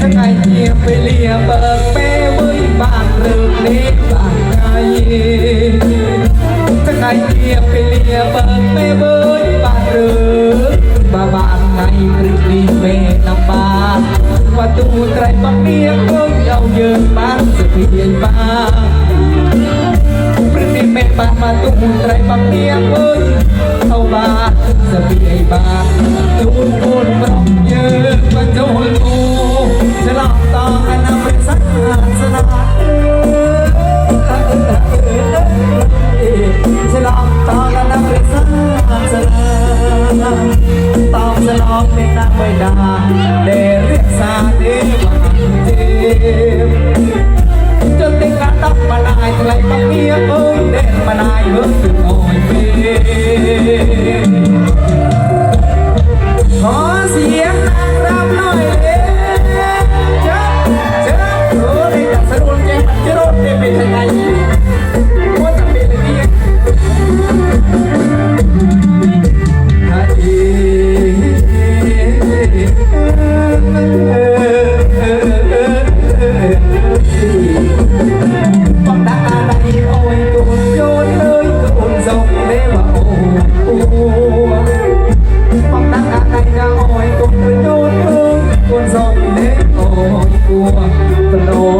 ทั้งไอทียไปเลียบิกแม่เว้ยบาเรื่เล็กบากทั้งไอเทียมไปเลียบิกแม่เว้ยบงเรื่องบาบางไงหรือดีแม่ลำบากว่าตูไตรบังเนียเว้ยเอาเยินบางสะเพียนบ้างមេបាត់បាត់ទុំត្រៃបាក់ទៀងអើយអោបាសពីអីបា boyfriend.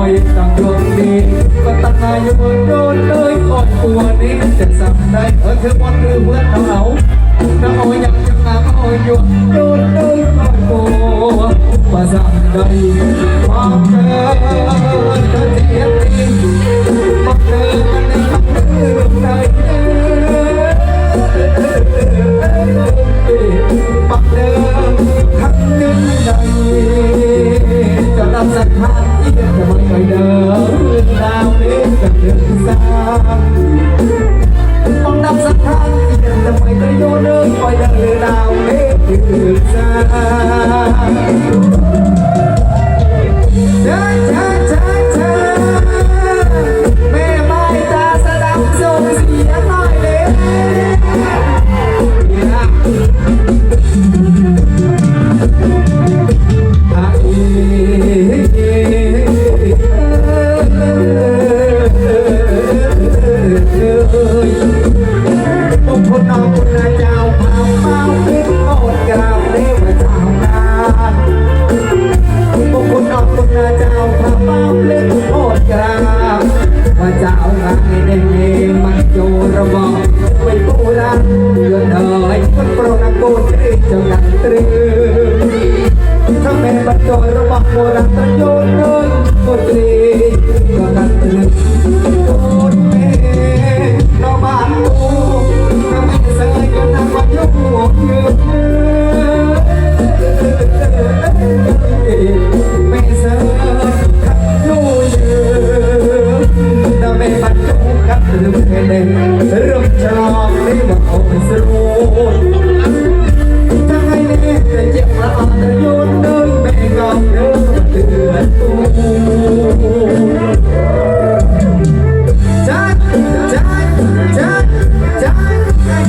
อยตำรงดีก็ตั้งใอายนโดนเลยก่อนตัวนี้จะสั่งได้เออเธอวันหรือเพื่อนเอาเอาน้าอ้อย Mong năm sắc thang Nhận là mày tới vô nước Coi đằng lừa đảo Hết đường xa Pero bajo la trayón, no encontré, no